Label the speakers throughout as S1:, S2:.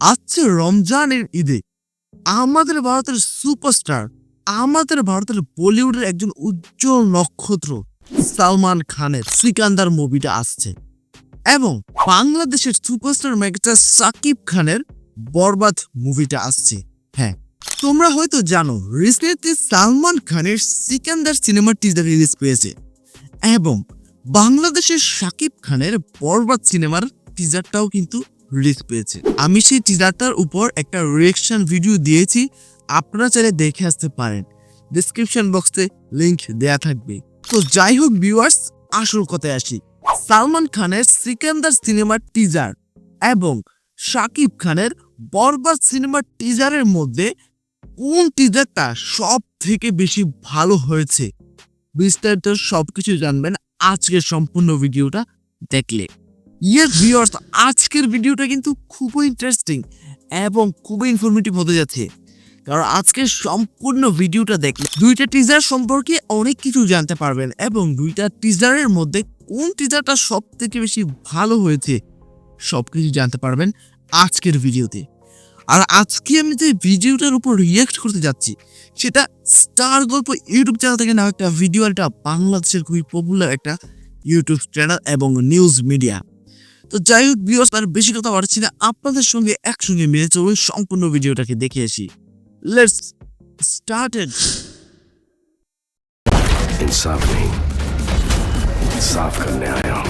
S1: আসছে রমজানের ঈদে আমাদের ভারতের সুপারস্টার, আমাদের ভারতের বলিউডের একজন উজ্জ্বল নক্ষত্র সালমান খানের সিকান্দার মুভিটা আসছে এবং বাংলাদেশের সুপারস্টার মেগাস্টার সাকিব খানের বরবাদ মুভিটা আসছে। হ্যাঁ তোমরা হয়তো জানো রিসেন্টলি সালমান খানের সিকান্দার সিনেমার টিজার রিলিজ পেয়েছে এবং বাংলাদেশের সাকিব খানের বরবাদ সিনেমার টিজারটাও কিন্তু রিলিজ পেয়েছে। আমি সেই টিজারটার উপর একটা রিয়েকশন ভিডিও দিয়েছি, আপনারা চাইলে দেখে আসতে পারেন। ডিসক্রিপশন বক্সে লিংক দেয়া থাকবে। তো যাই হোক ভিউয়ার্স আসল কথায় আসি। সালমান খানের সিকান্দার সিনেমার টিজার এবং শাকিব খানের বরবাদ সিনেমার টিজারের মধ্যে কোন টিজারটা সব থেকে বেশি ভালো হয়েছে, বিস্তারিত সবকিছু জানবেন আজকের সম্পূর্ণ ভিডিওটা দেখলে। ইয়েস ভিউয়ার্স আজকের ভিডিওটা কিন্তু খুবই ইন্টারেস্টিং এবং খুবই ইনফরমেটিভ হতে যাচ্ছে। কারণ আজকের সম্পূর্ণ ভিডিওটা দেখলে দুইটা টিজার সম্পর্কে অনেক কিছু জানতে পারবেন এবং দুইটা টিজারের মধ্যে কোন টিজারটা সব থেকে বেশি ভালো হয়েছে সব কিছু জানতে পারবেন আজকের ভিডিওতে আর আজকে আমি যে ভিডিওটার উপর রিয়াক্ট করতে যাচ্ছি, সেটা স্টার গল্প ইউটিউব চ্যানেল থেকে নেওয়া একটা ভিডিও একটা বাংলাদেশের খুবই পপুলার একটা ইউটিউব চ্যানেল এবং নিউজ মিডিয়া তো যাই হোক ভিউয়ার্স আর বেশি কথা বাড়ছি না আপনাদের সঙ্গে একসঙ্গে মিলে চলুন সম্পূর্ণ ভিডিওটাকে দেখে আসি লেটস স্টার্টেড
S2: इंसाफ नहीं साफ करने आया हूं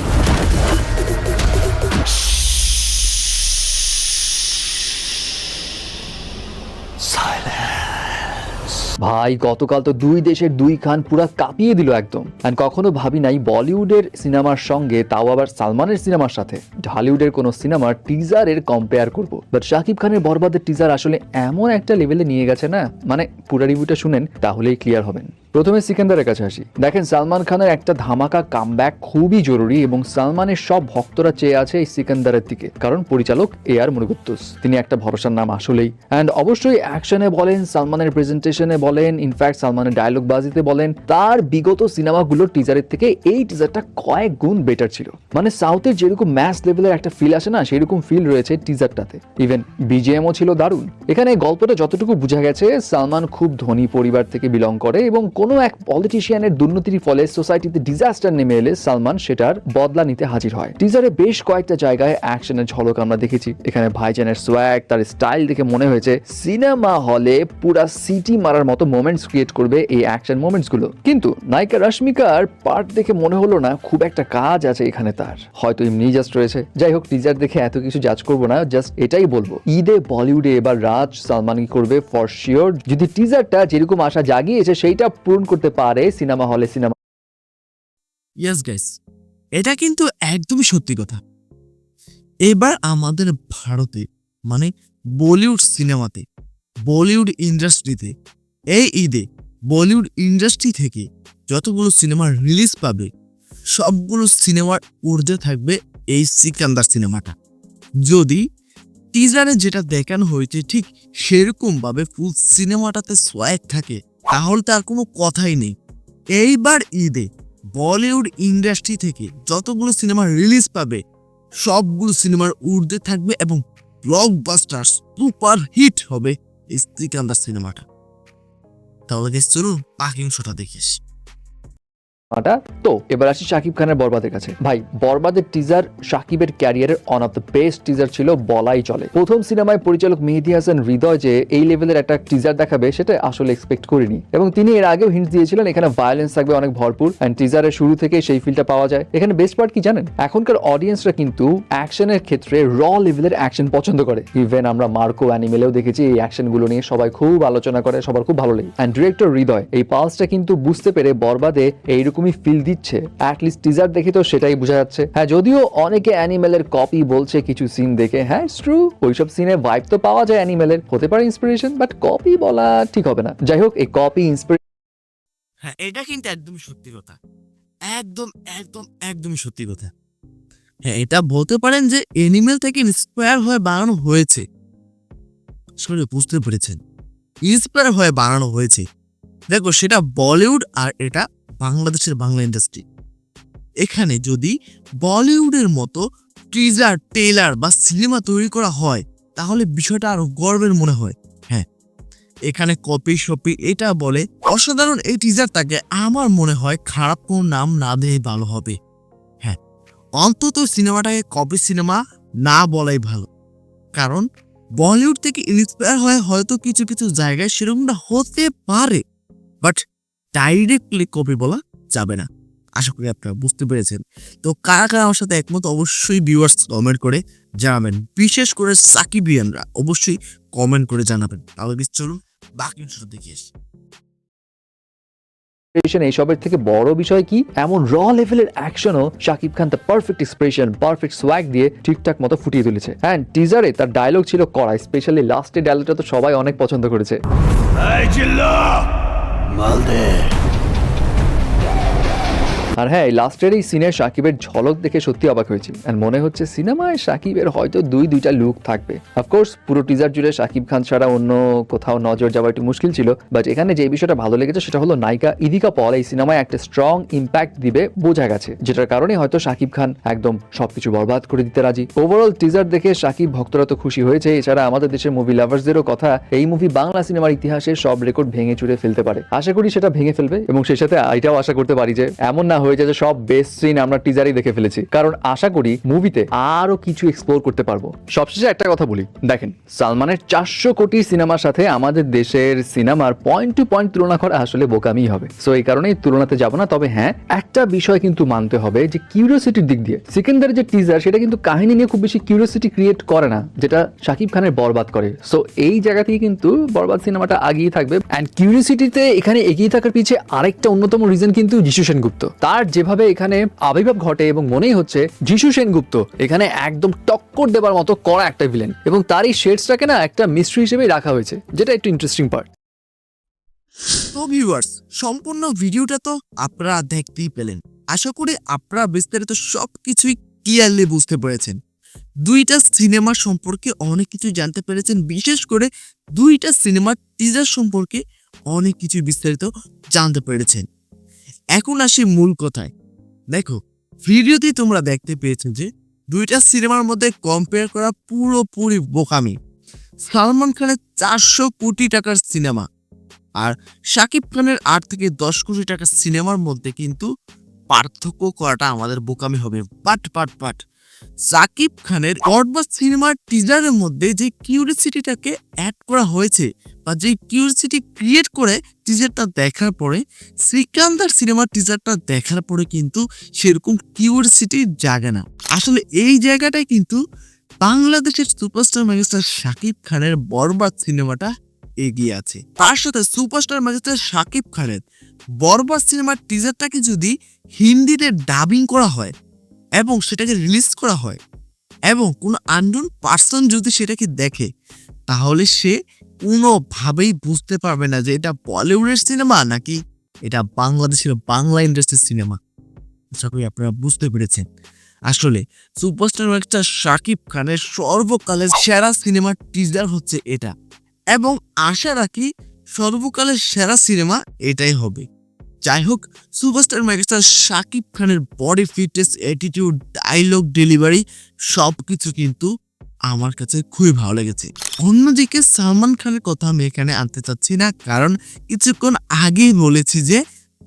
S3: ভাই, গতকাল তো দুই দেশের দুই খান পুরা কাঁপিয়ে দিল একদম। অ্যান্ড কখনো ভাবি নাই বলিউডের সিনেমার সঙ্গে তাও আবার সালমানের সিনেমার সাথে। ঢালিউডের কোনো সিনেমার টিজারের কম্পেয়ার করব। বাট শাকিব খানের বরবাদের টিজার আসলে এমন একটা লেভেলে নিয়ে গেছে না? মানে পুরা রিভিউটা শুনেন, তাহলেই ক্লিয়ার হবেন। প্রথমে সিকান্দারের কাছে আসি। দেখেন, সালমান খানের একটা ধামাকা কামব্যাক খুবই জরুরি এবং সালমানের সব ভক্তরা চেয়ে আছে এই সিকান্দারের দিকে। কারণ পরিচালক এ আর মুরগুত্তুস। তিনি একটা ভরসার নাম আসলেই। অ্যান্ড অবশ্যই অ্যাকশনে বলেন, সালমানের প্রেজেন্টেশনে বলেন ইনফ্যাক্ট সালমানের ডায়লগ বাজিতে বলেন, তার বিগত সিনেমাগুলোর টিজারের থেকে এই টিজারটা কয়েক গুণ বেটার ছিল। মানে সাউথের যেরকম ম্যাচ লেভেলের একটা ফিল আসে না সেরকম ফিল রয়েছে টিজারটাতে ইভেন বিজিএমও ছিল দারুণ। এখানে গল্পটা যতটুকু বোঝা গেছে, সালমান খুব ধনী পরিবার থেকে বিলং করে এবং কোনো এক পলিটিশিয়ানের দুর্নীতির ফলে সোসাইটিতে ডিজাস্টার নেমে এলে সালমান সেটার বদলা নিতে হাজির হয়। টিজারে বেশ কয়েকটা জায়গায় অ্যাকশনের ঝলক আমরা দেখেছি। এখানে ভাইজানের সোয়াগ তার স্টাইল দেখে মনে হয়েছে সিনেমা হলে পুরা সিটি মারার মতো মোমেন্টস ক্রিয়েট করবে এই অ্যাকশন মোমেন্টসগুলো। কিন্তু নায়িকা রশ্মিকার পার্ট দেখে মনে হলো না, খুব একটা কাজ আছে এখানে তার। হয়তো এমনি জাস্ট রয়েছে। যাই হোক টিজার দেখে এত কিছু জাজ করব না জাস্ট এটাই বলব। ঈদে বলিউডে এবার রাজ সালমানই করবে ফর শিওর যদি টিজারটা যেরকম আশা জাগিয়েছে, সেইটা পূরণ করতে পারে সিনেমা হলে সিনেমা।
S1: ইয়েস গাইস এটা কিন্তু একদমই সত্যি কথা। এবার আমাদের ভারতে মানে বলিউড সিনেমাতে, বলিউড ইন্ডাস্ট্রিতে, এই ঈদে বলিউড ইন্ডাস্ট্রি থেকে যতগুলো সিনেমা রিলিজ পাবে, সবগুলো সিনেমার ঊর্ধ্বে থাকবে এই সিকান্দার সিনেমাটা। যদি টিজারে যেটা দেখানো হয়েছে ঠিক সেরকমভাবে ফুল সিনেমাটাতে সোয়াগ থাকে তাহলে তার কোনো কথাই নেই। এইবার ঈদে বলিউড ইন্ডাস্ট্রি থেকে যতগুলো সিনেমা রিলিজ পাবে, সবগুলো সিনেমার ঊর্ধ্বে থাকবে এবং ব্লকবাস্টার সুপার হিট হবে এই শ্রীকান্দার সিনেমাটা। তাহলে চলুন বাকি অংশটা দেখিস
S3: টা তো, এবার আসি শাকিব খানের বরবাদের কাছে। ভাই, বরবাদের টিজার শাকিবের ক্যারিয়ারের one of the best teaser ছিল বলাই চলে। প্রথম সিনেমায় পরিচালক মেহেদি হাসান হৃদয় যে এই লেভেলের একটা টিজার দেখাবে, সেটা আসলে এক্সপেক্ট করিনি। এবং তিনি এর আগেও হিন্ট দিয়েছিলেন, এখানে ভায়োলেন্স থাকবে অনেক ভরপুর অ্যান্ড টিজারের শুরু থেকে সেই ফিলটা পাওয়া যায়। এখানে বেস্ট পার্ট কি জানেন? এখনকার অডিয়েন্সরা কিন্তু অ্যাকশনের ক্ষেত্রে র লেভেলের অ্যাকশন পছন্দ করে। ইভেন আমরা মার্কো অ্যানিমেলেও দেখেছি, এই অ্যাকশনগুলো নিয়ে সবাই খুব আলোচনা করে, সবার খুব ভালো লাগে অ্যান্ড ডিরেক্টর হৃদয়, এই পালসটা কিন্তু বুঝতে পেরে বরবাদে এইরকমই ফিল দিচ্ছে। অ্যাটলিস্ট টিজার দেখে তো সেটাই বোঝা যাচ্ছে। হ্যাঁ যদিও অনেকে অ্যানিমেলের কপি বলছে কিছু সিন দেখে। হ্যাঁ ট্রু ওইসব সিনে ভাইব তো পাওয়া যায় অ্যানিমেলের হতে পারে ইন্সপিরেশন বাট কপি বলা ঠিক হবে না। যাই হোক, এই কপি ইন্সপিরেশন
S1: হ্যাঁ এটা কিন্তু একদমই সত্যি কথা। একদম একদম, একদমই সত্যি কথা। হ্যাঁ এটা বলতে পারেন যে এনিমেল থেকে ইন্সপায়ার হয়ে বানানো হয়েছে। সরি, বুঝতে পেরেছেন। ইন্সপায়ার হয়ে বানানো হয়েছে। দেখো, সেটা বলিউড আর এটা বাংলাদেশের বাংলা ইন্ডাস্ট্রি এখানে যদি বলিউডের মতো টিজার টেলার বা সিনেমা তৈরি করা হয়, তাহলে বিষয়টা আরও গর্বের মনে হয়। হ্যাঁ এখানে কপি শপি এটা বলে অসাধারণ এই টিজারটাকে আমার মনে হয় খারাপ কোনো নাম না দিয়ে ভালো হবে। হ্যাঁ অন্তত সিনেমাটাকে কপি সিনেমা না বলাই ভালো। কারণ বলিউড থেকে ইন্সপায়ার হয়ে হয়তো কিছু কিছু জায়গায় সেরকমটা হতে পারে। বাট ডাইরেক্টলি কপি বলা যাবে না। আশা করি আপনারা বুঝতে পেরেছেন। তো কারা কারা আমার সাথে একমত অবশ্যই ভিউয়ার্স কমেন্ট করে জানাবেন। বিশেষ করে সাকিবিয়ানরা অবশ্যই কমেন্ট করে জানাবেন। তাহলে কি চলুন বাকি অংশটা দেখে আসি।
S3: এক্সপ্রেশন এইসবের থেকে বড় বিষয় কি? এমন র লেভেলের অ্যাকশনও শাকিব খান তার পারফেক্ট এক্সপ্রেশন পারফেক্ট সোয়াগ দিয়ে ঠিকঠাক মতো ফুটিয়ে তুলেছে। হ্যাঁ টিজারে তার ডায়লগ ছিল কড়া স্পেশালি লাস্টের ডায়লগটা তো সবাই অনেক পছন্দ করেছে!
S2: Malde!
S3: আর হ্যাঁ লাস্টের এই সিনের সাকিবের ঝলক দেখে সত্যি অবাক হয়েছি। আর মনে হচ্ছে সিনেমায় সাকিবের হয়তো দুই, দুইটা লুক থাকবে। অফকোর্স পুরো টিজার জুড়ে সাকিব খান ছাড়া অন্য কোথাও নজর যাওয়া একটু মুশকিল ছিল। বাট এখানে যে বিষয়টা ভালো লেগেছে, সেটা হলো নায়িকা ইদিকা পল এই সিনেমায় একটা স্ট্রং ইম্প্যাক্ট দিবে বোঝা গেছে। যেটার কারণে হয়তো সাকিব খান একদম সবকিছু বরবাদ করে দিতে রাজি। ওভারঅল টিজার দেখে সাকিব ভক্তরা তো খুশি হয়েছে। এছাড়া আমাদের দেশের মুভি লাভার্সদেরও কথা, এই মুভি বাংলা সিনেমার ইতিহাসে সব রেকর্ড ভেঙে চুরে ফেলতে পারে। আশা করি সেটা ভেঙে ফেলবে এবং সেই সাথে এটাও আশা করতে পারি যে, এমন না হয়ে যায় যে সব বেস্ট সিন আমরা টিজারেই দেখে ফেলেছি। কারণ আশা করি মুভিতে আরও কিছু এক্সপ্লোর করতে পারব। সবশেষে একটা কথা বলি। দেখেন, সালমানের চারশো কোটি সিনেমার সাথে আমাদের দেশের সিনেমার পয়েন্ট টু পয়েন্ট তুলনা করা আসলে বোকামি হবে। সো এই কারণেই তুলনাতে যাব না। তবে হ্যাঁ একটা বিষয় কিন্তু মানতে হবে যে কিউরিওসিটির দিক দিয়ে। সিকেন্দারের যে টিজার সেটা কিন্তু কাহিনী নিয়ে খুব বেশি কিউরিওসিটি ক্রিয়েট করে না, যেটা শাকিব খানের বরবাদ করে। সো এই জায়গা থেকে কিন্তু বরবাদ সিনেমাটা আগিয়ে থাকবে। অ্যান্ড কিউরিওসিটিতে এখানে এগিয়ে থাকার পিছে আরেকটা অন্যতম রিজন কিন্তু যিশু সেনগুপ্ত। তার যেভাবে এখানে আবির্ভাব ঘটে এবং মনেই হচ্ছে যিশু সেনগুপ্ত, এখানে একদম টক্কর দেবার মতো কড়া একটা ভিলেন এবং তার এই শেডসটাকে না একটা মিস্ট্রি হিসেবেই রাখা হয়েছে, যেটা একটু ইন্টারেস্টিং পার্ট
S1: তো ভিউয়ার্স সম্পূর্ণ ভিডিওটা তো আপনারা দেখতেই পেলেন। আশা করি আপনারা বিস্তারিত সব কিছুই ক্লিয়ারলি বুঝতে পেরেছেন। দুইটা সিনেমা সম্পর্কে অনেক কিছু জানতে পেরেছেন, বিশেষ করে দুইটা সিনেমার টিজার সম্পর্কে অনেক কিছু বিস্তারিত জানতে পেরেছেন। এখন আসি মূল কথায়। দেখো, ভিডিওতেই তোমরা দেখতে পেয়েছ যে, দুইটা সিনেমার মধ্যে কম্পেয়ার করা পুরোপুরি বোকামি। সালমান খানের চারশো কোটি টাকার সিনেমা আর শাকিব খানের আট থেকে দশ কোটি টাকার সিনেমার মধ্যে কিন্তু পার্থক্য করাটা আমাদের বোকামি হবে। বাট বাট বাট সাকিব খানের বরবাদ সিনেমার টিজারের মধ্যে যে কিউরিসিটিটাকে অ্যাড করা হয়েছে বা যে কিউরিসিটি ক্রিয়েট করে টিজারটা দেখার পরে, শ্রীকান্তার সিনেমার টিজারটা দেখার পরে কিন্তু সেরকম কিউরিসিটি জাগে না। আসলে এই জায়গাটায় কিন্তু বাংলাদেশের সুপারস্টার মেগাস্টার শাকিব খানের বরবাদ সিনেমাটা এগিয়ে আছে। তার সাথে সুপারস্টার ম্যাজিস্টার শাকিব খানের বরবাদ সিনেমার টিজারটাকে যদি হিন্দিতে ডাবিং করা হয় এবং সেটাকে রিলিজ করা হয় এবং কোনো আননোন পার্সন যদি সেটাকে দেখে, তাহলে সে কোনোভাবেই বুঝতে পারবে না যে এটা বলিউডের সিনেমা নাকি এটা বাংলাদেশের বাংলা ইন্ডাস্ট্রির সিনেমা আশা করি আপনারা বুঝতে পেরেছেন। আসলে সুপারস্টার ম্যাজিস্টার শাকিব খানের সর্বকালের সেরা সিনেমার টিজার হচ্ছে এটা এবং আশা রাখি সর্বকালের সেরা সিনেমা এটাই হবে। যাই হোক সুপারস্টার মেগাস্টার শাকিব খানের body fitness attitude dialogue delivery সব কিছু কিন্তু আমার কাছে খুবই ভালো লেগেছে। অন্যদিকে সালমান খানের কথা আমি এখানে আনতে চাচ্ছি না, কারণ কিছুক্ষণ আগেই বলেছি যে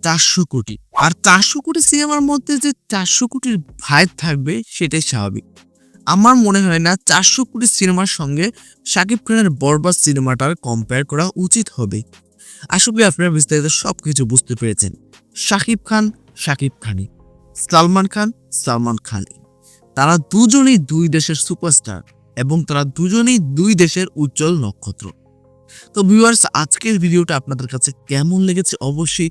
S1: চারশো কোটি। আর চারশো কোটি সিনেমার মধ্যে যে চারশো কোটির ভাই থাকবে, সেটাই স্বাভাবিক। আমার মনে হয় না চারশো কোটি সিনেমার সঙ্গে শাকিব খানের বরবাদ সিনেমাটার কম্পেয়ার করা উচিত হবে। আশা করি বিস্তারিত সব কিছু বুঝতে পেরেছেন। শাকিব খান, শাকিব খানি। সালমান খান, সালমান খানি। তারা দুজনেই দুই দেশের সুপারস্টার এবং তারা দুজনেই দুই দেশের উজ্জ্বল নক্ষত্র। তো ভিউয়ার্স আজকের ভিডিওটা আপনাদের কাছে কেমন লেগেছে অবশ্যই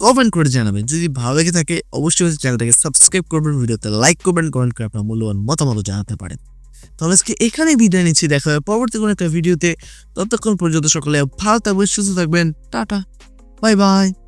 S1: কমেন্ট করে জানাবেন। যদি ভালো লেগে থাকে, অবশ্যই চ্যানেলটাকে সাবস্ক্রাইব করবেন, ভিডিওতে লাইক করবেন কমেন্ট করে আপনার মূল্যবান মতামত জানাতে পারেন। তাহলে আজকে এখানে বিদায় নিচ্ছি। দেখা হবে পরবর্তী কোনো একটা ভিডিওতে। ততক্ষণ পর্যন্ত সকলে ভালো থাকবেন, সুস্থ থাকবেন। টাটা। Bye bye.